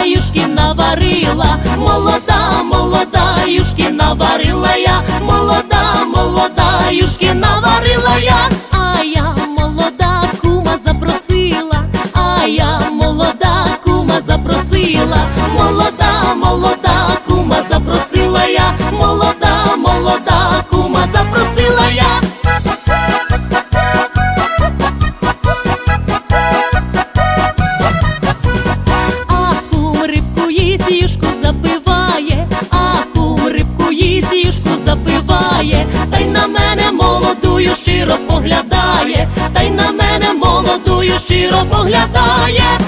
молода юшки наварила, молода, молода юшки наварила. співає, та й на мене молодую щиро поглядає, та й на мене молодую щиро поглядає.